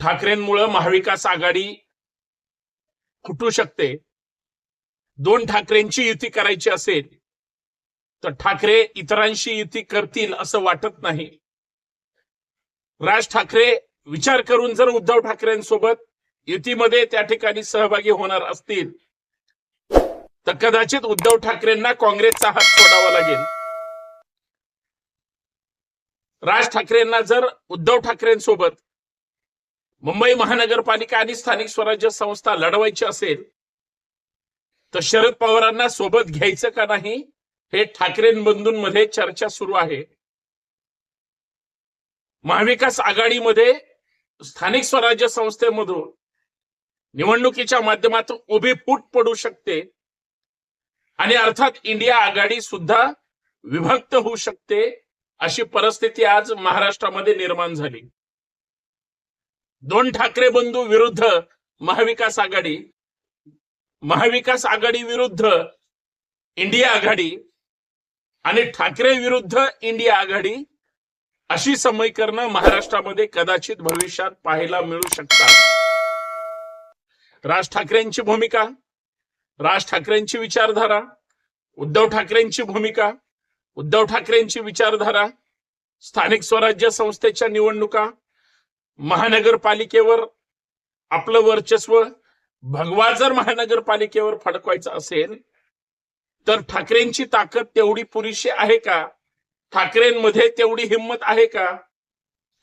ठाकरेंमुळं महाविकास आघाडी फुटू शकते. दोन ठाकरेंची युती करायची असेल तर ठाकरे इतरांशी युती करतील असं वाटत नाही. राज ठाकरे विचार करून जर उद्धव ठाकरेंसोबत युतीमध्ये त्या ठिकाणी सहभागी होणार असतील तर कदाचित उद्धव ठाकरेंना काँग्रेसचा हात सोडावा लागेल. राज ठाकरेंना जर उद्धव ठाकरेंसोबत मुंबई महानगरपालिका आणि स्थानिक स्वराज्य संस्था लढवायची असेल तर शरद पवारांना सोबत घ्यायचं का नाही हे ठाकरे बंधूंमध्ये चर्चा सुरू आहे. महाविकास आघाडीमध्ये स्थानिक स्वराज्य संस्थेमधून निवडणुकीच्या माध्यमातून उभी फूट पडू शकते आणि अर्थात इंडिया आघाडी सुद्धा विभक्त होऊ शकते अशी परिस्थिती आज महाराष्ट्रामध्ये निर्माण झाली. दोन ठाकरे बंधू विरुद्ध महाविकास आघाडी महाविकास आघाडी विरुद्ध इंडिया आघाडी आणि ठाकरे विरुद्ध इंडिया आघाडी अशी समीकरणं महाराष्ट्रामध्ये कदाचित भविष्यात पाहायला मिळू शकतात. राज ठाकरेंची भूमिका राज ठाकरेंची विचारधारा उद्धव ठाकरेंची भूमिका उद्धव ठाकरेंची विचारधारा स्थानिक स्वराज्य संस्थेच्या निवडणुका महानगरपालिकेवर आपलं वर्चस्व भगवा जर महानगरपालिकेवर फडकवायचं असेल तर ठाकरेंची ताकद तेवढी पुरेशी आहे का? ठाकरेंमध्ये तेवढी हिंमत आहे का?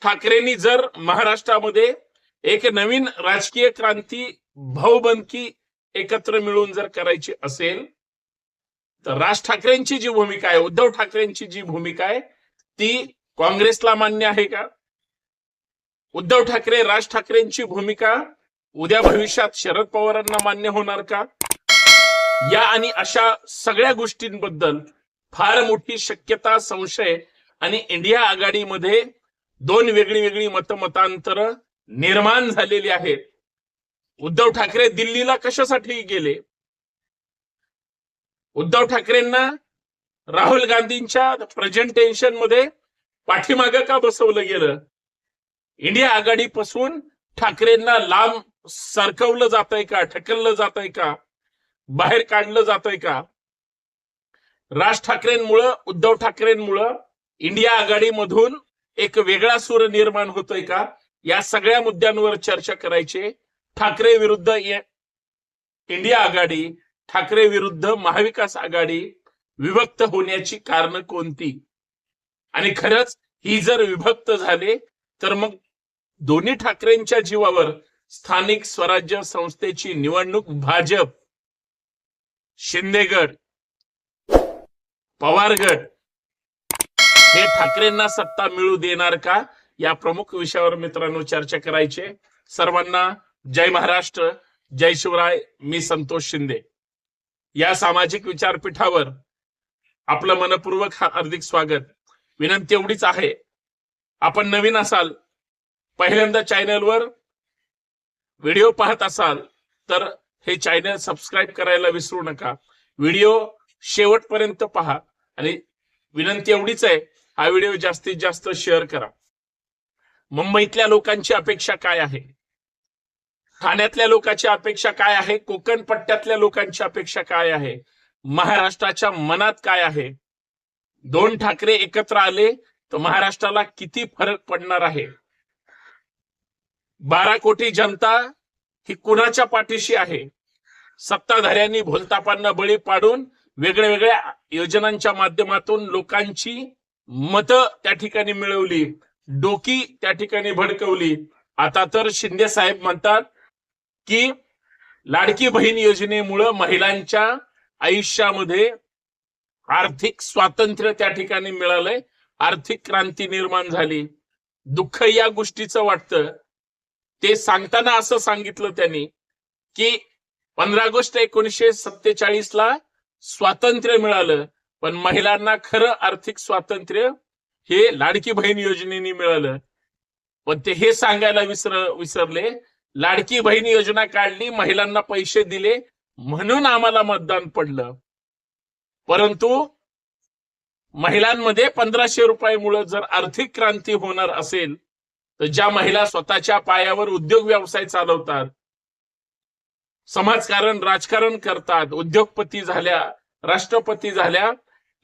ठाकरेंनी जर महाराष्ट्रामध्ये एक नवीन राजकीय क्रांती भाऊबंदकी एकत्र मिळून जर करायची असेल तर राज ठाकरेंची जी भूमिका आहे उद्धव ठाकरेंची जी भूमिका आहे ती काँग्रेसला मान्य आहे का? उद्धव ठाकरे राज ठाकरेंची भूमिका उद्या भविष्यात शरद पवारांना मान्य होणार का? या आणि अशा सगळ्या गोष्टींबद्दल फार मोठी शक्यता संशय आणि इंडिया आघाडीमध्ये दोन वेगळी वेगळी मतमतांतर निर्माण झालेली आहेत. उद्धव ठाकरे दिल्लीला कशासाठी गेले? उद्धव ठाकरेंना राहुल गांधींच्या प्रेझेंटेशनमध्ये पाठीमागं का बसवलं गेलं? इंडिया आघाडीपासून ठाकरेंना लांब सरकवलं जात आहे का? ढकललं जात आहे का? बाहेर काढलं जात आहे का? राज ठाकरेंमुळं उद्धव ठाकरेंमुळं इंडिया आघाडीमधून एक वेगळा सूर निर्माण होतोय का? या सगळ्या मुद्द्यांवर चर्चा करायचे. ठाकरे विरुद्ध इंडिया आघाडी ठाकरे विरुद्ध महाविकास आघाडी विभक्त होण्याची कारण कोणती? आणि खरंच ही जर विभक्त झाले तर मग दोन्ही ठाकरेंच्या जीवावर स्थानिक स्वराज्य संस्थेची निवडणूक भाजप शिंदेगड पवारगड हे ठाकरेंना सत्ता मिळू देणार का? या प्रमुख विषयावर मित्रांनो चर्चा करायचे सर्वांना जय महाराष्ट्र जय शिवराय मी संतोष शिंदे. या सामाजिक विचारपीठावर आपलं मनपूर्वक हा हार्दिक स्वागत. विनंती एवढीच आहे. आपण नवीन असाल पहिल्यांदा चॅनलवर व्हिडिओ पाहत असाल तर हे चॅनल सबस्क्राईब करायला विसरू नका. व्हिडिओ शेवटपर्यंत पहा आणि विनंती एवढीच आहे हा व्हिडिओ जास्तीत जास्त शेअर करा. मुंबईतल्या लोकांची अपेक्षा काय आहे? ठाण्यातल्या लोकांची अपेक्षा काय आहे? कोकण पट्ट्यातल्या लोकांची अपेक्षा काय आहे? महाराष्ट्राच्या मनात काय आहे? दोन ठाकरे एकत्र आले तर महाराष्ट्राला किती फरक पडणार आहे? बारा कोटी जनता ही कुणाच्या पाठीशी आहे? सत्ताधाऱ्यांनी भोलतापांना बळी पाडून वेगळ्या वेगळ्या योजनांच्या माध्यमातून लोकांची मतं त्या ठिकाणी मिळवली डोकी त्या ठिकाणी भडकवली. आता तर शिंदे साहेब म्हणतात की लाडकी बहीण योजनेमुळं महिलांच्या आयुष्यामध्ये आर्थिक स्वातंत्र्य त्या ठिकाणी मिळालंय आर्थिक क्रांती निर्माण झाली. दुःख या गोष्टीचं वाटतं. ते सांगताना असं सांगितलं त्यांनी की पंधरा ऑगस्ट एकोणीसशे सत्तेचाळीस ला स्वातंत्र्य मिळालं पण महिलांना खरं आर्थिक स्वातंत्र्य हे लाडकी बहीण योजनेने मिळालं. पण ते हे सांगायला विसर विसरले लाडकी बहीण योजना काढली महिलांना पैसे दिले म्हणून आम्हाला मतदान पडलं. परंतु महिलांमध्ये पंधराशे रुपयामुळे जर आर्थिक क्रांती होणार असेल तर ज्या महिला स्वतःच्या पायावर उद्योग व्यवसाय चालवतात समाजकारण राजकारण करतात उद्योगपती झाल्या राष्ट्रपती झाल्या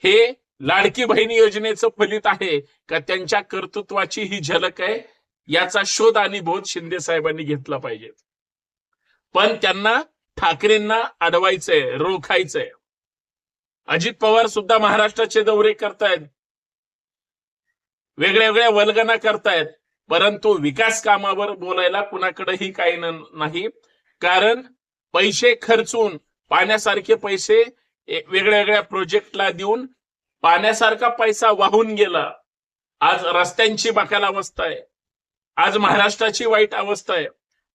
हे लाडकी बहीण योजनेचं फलित आहे का? त्यांच्या कर्तृत्वाची ही झलक आहे याचा शोध आणि बोध शिंदे साहेबांनी घेतला पाहिजे. पण त्यांना ठाकरेंना अडवायचंय रोखायचंय. अजित पवार सुद्धा महाराष्ट्राचे दौरे करतायत. वेगळ्या वेगळ्या वल्गना करतायत. परंतु विकास कामावर बोलायला कुणाकडेही काही न- नाही. कारण पैसे खर्चून पाण्यासारखे पैसे वेगळ्या वेगळ्या प्रोजेक्टला देऊन पाण्यासारखा पैसा वाहून गेला. आज रस्त्यांची बाकाल अवस्था आहे. आज महाराष्ट्राची वाईट अवस्था आहे.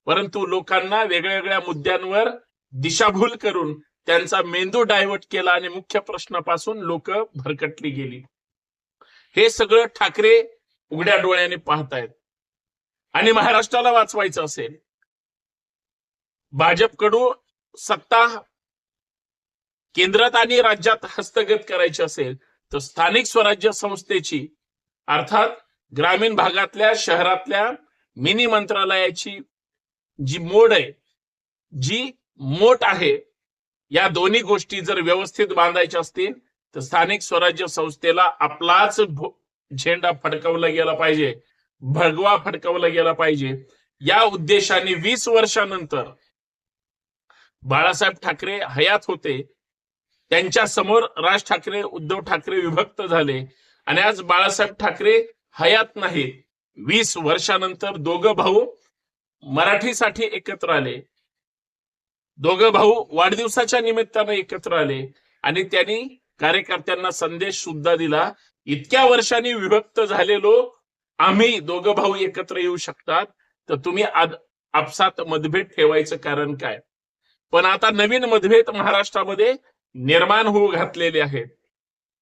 परंतु लोकांना वेगळ्या वेगळ्या मुद्द्यांवर दिशाभूल करून त्यांचा मेंदू डायव्हर्ट केला आणि मुख्य प्रश्नापासून लोक भरकटली गेली. हे सगळं ठाकरे उघड्या डोळ्याने पाहतायत. आणि महाराष्ट्राला वाचवायचं असेल. भाजपकडून सत्ता केंद्रात आणि राज्यात हस्तगत करायची असेल तर स्थानिक स्वराज्य संस्थेची अर्थात ग्रामीण भागातल्या शहरातल्या मिनी मंत्रालयाची जी मोड आहे जी मोठ आहे या दोन्ही गोष्टी जर व्यवस्थित बांधायच्या असतील तर स्थानिक स्वराज्य संस्थेला आपलाच झेंडा फडकवला गेला पाहिजे. भगवा फडकवला गेला पाहिजे. या उद्देशाने वीस वर्षानंतर बाळासाहेब ठाकरे हयात होते. त्यांच्यासमोर राज ठाकरे उद्धव ठाकरे विभक्त झाले. आणि आज बाळासाहेब ठाकरे हयात नाही वीस वर्षानंतर दोघं भाऊ मराठीसाठी एकत्र आले. दोघं भाऊ वाढदिवसाच्या निमित्तानं एकत्र आले. आणि त्यांनी कार्यकर्त्यांना संदेश सुद्धा दिला. इतक्या वर्षांनी विभक्त झालेलो आम्ही दोघं भाऊ एकत्र येऊ शकतात तर तुम्ही आपसात मतभेद ठेवायचं कारण काय? पण आता नवीन मतभेद महाराष्ट्रामध्ये निर्माण होऊ घातलेले आहेत.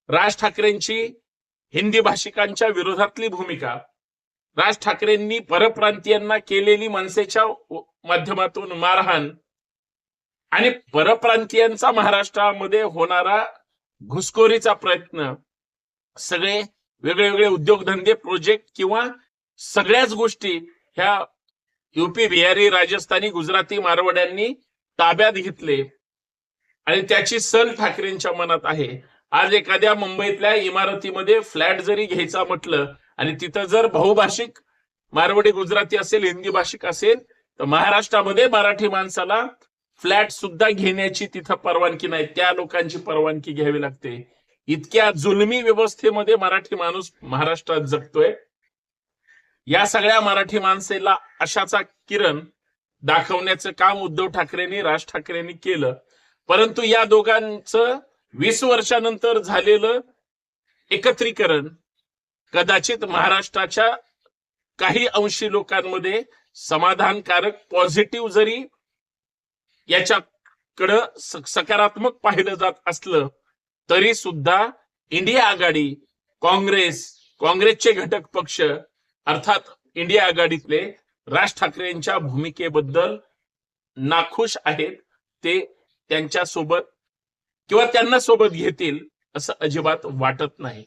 राज ठाकरेंची हिंदी भाषिकांच्या विरोधातली भूमिका राज ठाकरेंनी परप्रांतीयांना केलेली मनसेच्या माध्यमातून मारहाण आणि परप्रांतीयांचा महाराष्ट्रामध्ये होणारा घुसखोरीचा प्रयत्न सगळे वेगळे वेगळे उद्योगधंदे प्रोजेक्ट किंवा सगळ्याच गोष्टी ह्या युपी बिहारी राजस्थानी गुजराती मारवाड्यांनी ताब्यात घेतले. आणि त्याची सल ठाकरेंच्या मनात आहे. आज एखाद्या मुंबईतल्या इमारतीमध्ये फ्लॅट जरी घ्यायचा म्हटलं आणि तिथं जर बहुभाषिक मारवाडी गुजराती असेल हिंदी भाषिक असेल तर महाराष्ट्रामध्ये मराठी माणसाला फ्लॅट सुद्धा घेण्याची तिथं परवानगी नाही. त्या लोकांची परवानगी घ्यावी लागते. इतक्या जुलमी व्यवस्थेमध्ये मराठी माणूस महाराष्ट्रात जगतोय. या सगळ्या मराठी माणसेला अशाचा किरण दाखवण्याचं काम उद्धव ठाकरेंनी राज ठाकरेंनी केलं. परंतु या दोघांचं वीस वर्षानंतर झालेलं एकत्रीकरण कदाचित महाराष्ट्राच्या काही अंशी लोकांमध्ये समाधानकारक पॉझिटिव्ह जरी याच्याकडं सकारात्मक पाहिलं जात असलं तरी सुद्धा इंडिया आघाडी काँग्रेस काँग्रेसचे घटक पक्ष अर्थात इंडिया आघाडीतले राज ठाकरेंच्या भूमिकेबद्दल नाखुश आहेत ते त्यांच्यासोबत किंवा त्यांना सोबत घेतील असं अजिबात वाटत नाही.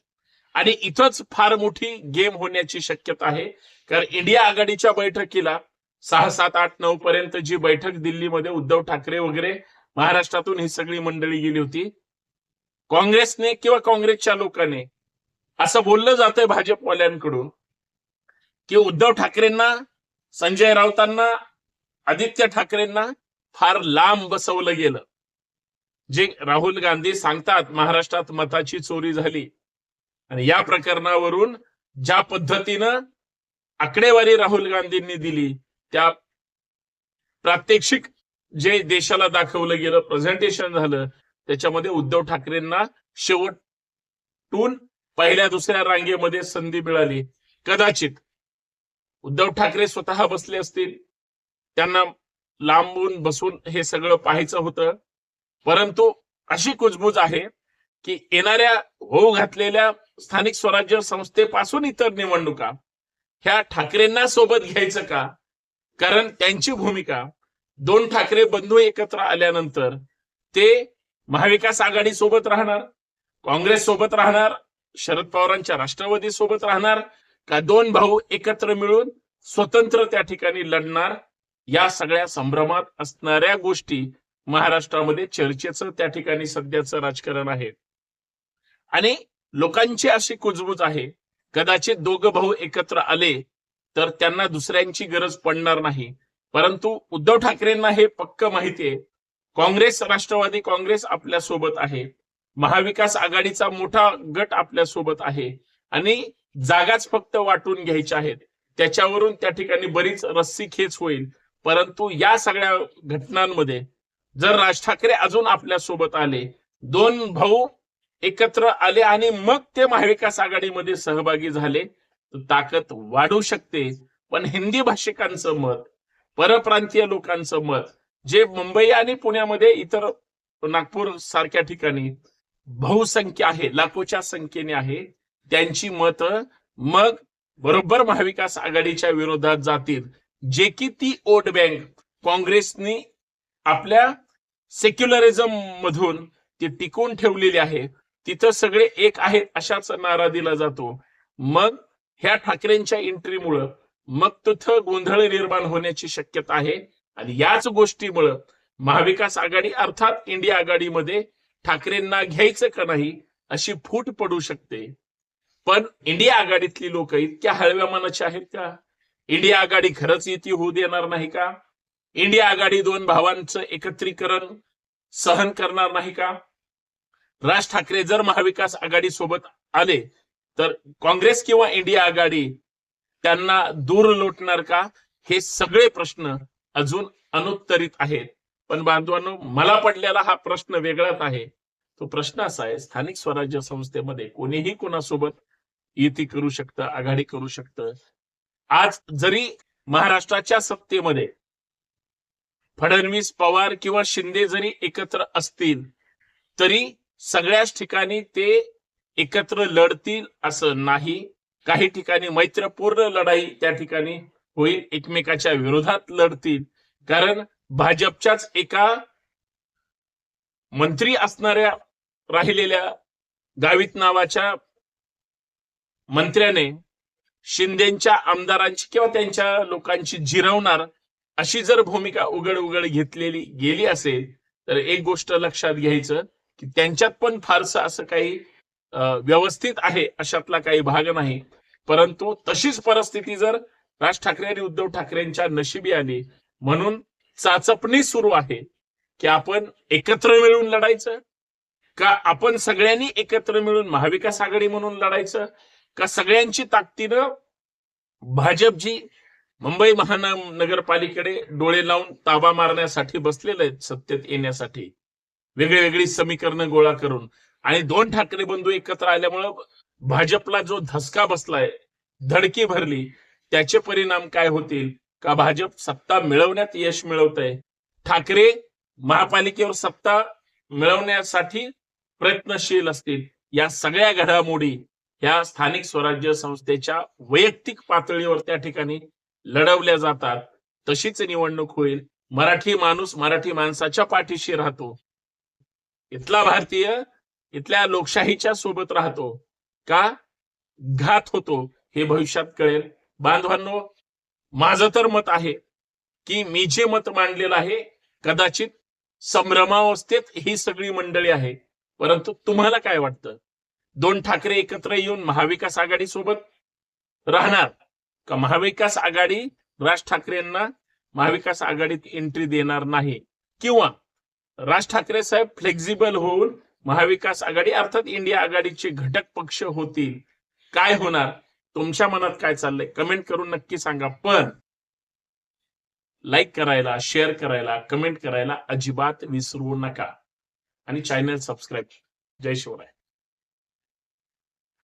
आणि इथंच फार मोठी गेम होण्याची शक्यता आहे कारण इंडिया आघाडीच्या बैठकीला सहा सात आठ नऊ पर्यंत जी बैठक दिल्लीमध्ये उद्धव ठाकरे वगैरे महाराष्ट्रातून ही सगळी मंडळी गेली होती काँग्रेसने किंवा काँग्रेसच्या लोकांनी असं बोललं जातंय भाजपवाल्यांकडून की उद्धव ठाकरेंना संजय राऊतांना आदित्य ठाकरेंना फार लांब बसवलं गेलं. जे राहुल गांधी सांगतात महाराष्ट्रात मताची चोरी झाली. आणि या प्रकरणावरून ज्या पद्धतीनं आकडेवारी राहुल गांधींनी दिली त्या प्रात्यक्षिक जे देशाला दाखवलं गेलं प्रेझेंटेशन झालं त्याच्यामध्ये उद्धव ठाकरेंना शेवटून पहिल्या दुसऱ्या रांगेमध्ये संधी मिळाली. कदाचित उद्धव ठाकरे स्वतः बसले असतील त्यांना लांबून बसून हे सगळं पाहायचं होतं. परंतु अशी कुजबूज आहे की येणाऱ्या होऊ घातलेल्या स्थानिक स्वराज्य संस्थेपासून इतर निवडणुका ह्या ठाकरेंना सोबत घ्यायचं का? कारण त्यांची भूमिका दोन ठाकरे बंधू एकत्र आल्यानंतर ते महाविकास आघाडी सोबत राहणार काँग्रेस सोबत राहणार शरद पवारांच्या राष्ट्रवादी सोबत राहणार का दोन भाऊ एकत्र मिळून स्वतंत्र त्या ठिकाणी लढणार या सगळ्या संभ्रमात असणाऱ्या गोष्टी महाराष्ट्रामध्ये चर्चेचं त्या ठिकाणी सध्याचं राजकारण आहे. आणि लोकांची अशी कुजबूज आहे कदाचित दोघं भाऊ एकत्र आले तर त्यांना दुसऱ्यांची गरज पडणार नाही. परंतु उद्धव ठाकरेंना हे पक्क माहितीये काँग्रेस राष्ट्रवादी काँग्रेस आपल्यासोबत आहे. महाविकास आघाडीचा मोठा गट आपल्यासोबत आहे. आणि जागाच फक्त वाटून घ्यायच्या आहेत. त्याच्यावरून त्या ठिकाणी बरीच रस्सी खेच होईल. परंतु या सगळ्या घटनांमध्ये जर राज ठाकरे अजून आपल्यासोबत आले दोन भाऊ एकत्र आले आणि मग ते महाविकास आघाडीमध्ये सहभागी झाले तर ताकद वाढू शकते. पण हिंदी भाषिकांचं मत परप्रांतीय लोकांचं मत जे मुंबई आणि पुण्यामध्ये इतर नागपूर सारख्या ठिकाणी बहुसंख्य आहे लाखोच्या संख्येने आहे त्यांची मत मग बरोबर महाविकास आघाडीच्या विरोधात जातील. जे की ती वोट बँक काँग्रेसनी आपल्या सेक्युलरिझम मधून ती टिकून ठेवलेली आहे. तिथं सगळे एक आहेत अशाच नारा दिला जातो. मग ह्या ठाकरेंच्या एंट्रीमुळं मग तिथं गोंधळ निर्माण होण्याची शक्यता आहे. आणि याच गोष्टीमुळं महाविकास आघाडी अर्थात इंडिया आघाडीमध्ये ठाकरेंना घ्यायचं का नाही अशी फूट पडू शकते. पण इंडिया आघाडीतली लोक इतक्या हळव्या मनाची आहेत का? इंडिया आघाडी खरंच युती होऊ देणार नाही का? इंडिया आघाडी दोन भावांचं एकत्रीकरण सहन करणार नाही का? राज ठाकरे जर महाविकास आघाडी सोबत आले तर काँग्रेस किंवा इंडिया आघाडी त्यांना दूर लोटणार का? हे सगळे प्रश्न अजून अनुत्तरित आहेत. पण बांधवांनो मला पडलेला हा प्रश्न वेगळाच आहे. तो प्रश्न असा आहे स्थानिक स्वराज्य संस्थेमध्ये कोणीही कोणासोबत युती करू शकतं आघाडी करू शकतं. आज जरी महाराष्ट्राच्या सत्तेमध्ये फडणवीस पवार किंवा शिंदे जरी एकत्र असतील तरी सगळ्याच ठिकाणी ते एकत्र लढतील असं नाही. काही ठिकाणी मैत्रपूर्ण लढाई त्या ठिकाणी होईल एकमेकाच्या विरोधात लढतील. कारण भाजपच्याच एका मंत्री असणाऱ्या राहिलेल्या गावित नावाच्या मंत्र्याने शिंदेच्या आमदारांची किंवा त्यांच्या लोकांची जिरवणार अशी जर भूमिका उघड उघड घेतलेली गेली असेल तर एक गोष्ट लक्षात घ्यायचं की त्यांच्यात पण फारसं असं काही व्यवस्थित आहे अशातला काही भाग नाही. परंतु तशीच परिस्थिती जर राज ठाकरे आणि उद्धव ठाकरेंच्या नशिबी आली म्हणून चाचपणी सुरू आहे की आपण एकत्र मिळून लढायचं? का आपण सगळ्यांनी एकत्र मिळून महाविकास आघाडी म्हणून लढायचं? का सगळ्यांची ताकदीनं भाजपजी मुंबई महानगरपालिकेकडे डोळे लावून ताबा मारण्यासाठी बसलेले आहेत सत्तेत येण्यासाठी? वेगळी वेगळी समीकरणं गोळा करून. आणि दोन ठाकरे बंधू एकत्र आल्यामुळं भाजपला जो धसका बसलाय धडकी भरली त्याचे परिणाम काय होतील? का भाजप सत्ता मिळवण्यात यश मिळवत आहे ठाकरे महापालिकेवर सत्ता मिळवण्यासाठी प्रयत्नशील असतील. या सगळ्या घडामोडी ह्या स्थानिक स्वराज्य संस्थेच्या वैयक्तिक पातळीवर त्या ठिकाणी लढवल्या जातात. तशीच निवडणूक होईल. मराठी माणूस मराठी माणसाच्या पाठीशी राहतो. इथला भारतीय इथल्या लोकशाहीच्या सोबत राहतो. का? घात होतो. हे भविष्यात कळेल. बांधवांनो माझं तर मत आहे की मी जे मत मांडलेलं आहे कदाचित संभ्रमावस्थेत ही सगळी मंडळी आहे. परंतु तुम्हाला काय वाटतं? दोन ठाकरे एकत्र येऊन महाविकास आघाडी सोबत राहणार का महाविकास आघाडी राज ठाकरेंना महाविकास आघाडीत एंट्री देणार नाही? किंवा राज ठाकरे साहेब फ्लेक्झिबल होऊन महाविकास आघाडी अर्थात इंडिया आघाडीचे घटक पक्ष होतील? काय होणार? तुमच्या मनात काय चाललंय? कमेंट करून नक्की सांगा. पण लाईक करायला शेअर करायला कमेंट करायला अजिबात विसरू नका. आणि चॅनल सबस्क्राईब जय शिवराय.